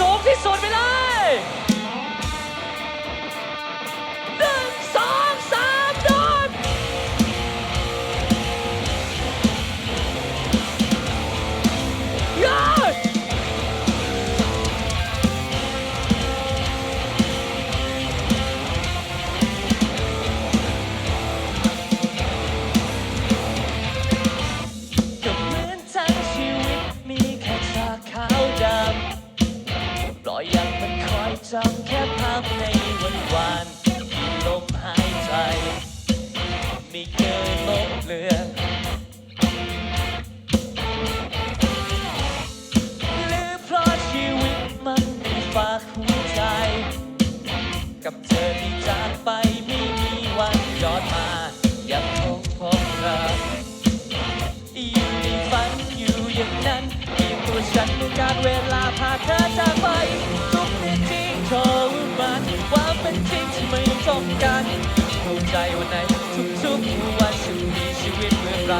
สูงที่สุด ไร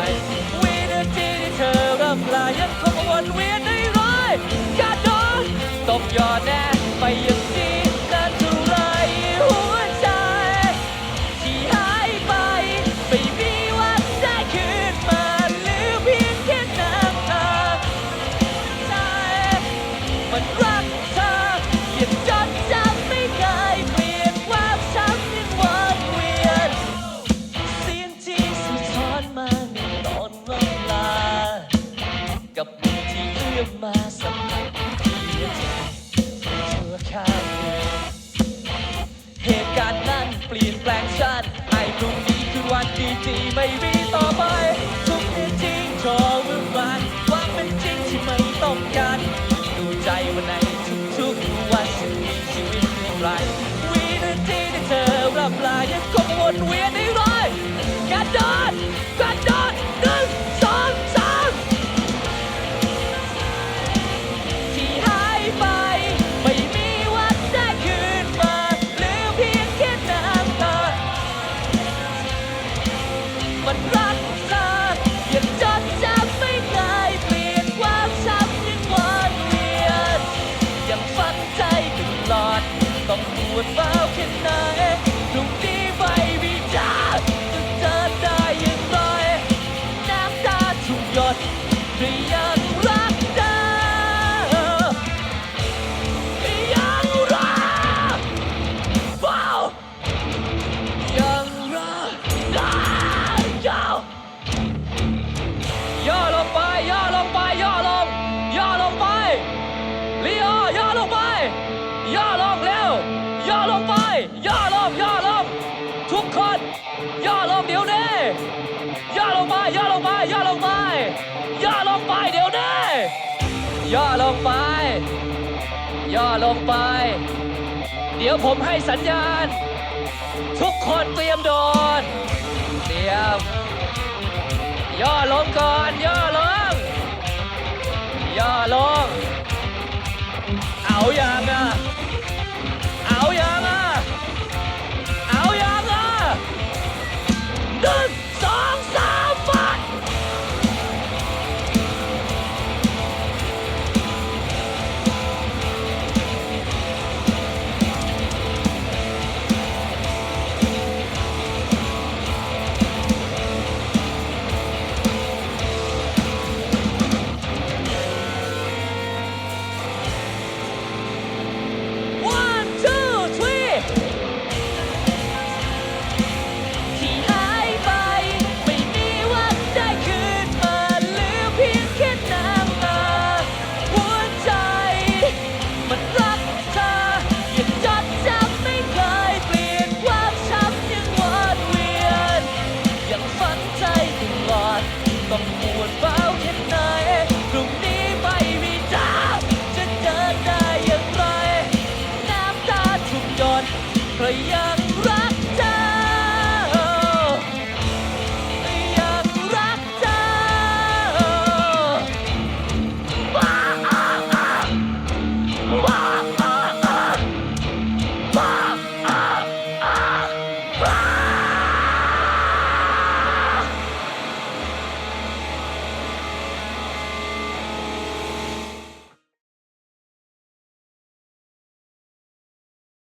วินาทีที่เธอร่ำลายยังคงวนเวียนในร้อยกาดอนตกยอดแน่ไปยัง ไม่มีต่อไปทุกที่จริงขอวุ่วายความเป็นจริงที่ไม่ต้องการดูใจวันไหนทุกๆวันฉันมีชีวิตเพียงไวินาทีที่เธอรับลายังคงวนเวีย ย่อลงเร็ว ย่อลงไป ย่อลง ย่อลง ทุกคน ย่อลงเดี๋ยวนี้ ย่อลงไป ย่อลงไป ย่อลงไป ย่อลงไปเดี๋ยวนี้ ย่อลงไป ย่อลงไป เดี๋ยวผมให้สัญญาณ ทุกคนเตรียมโดน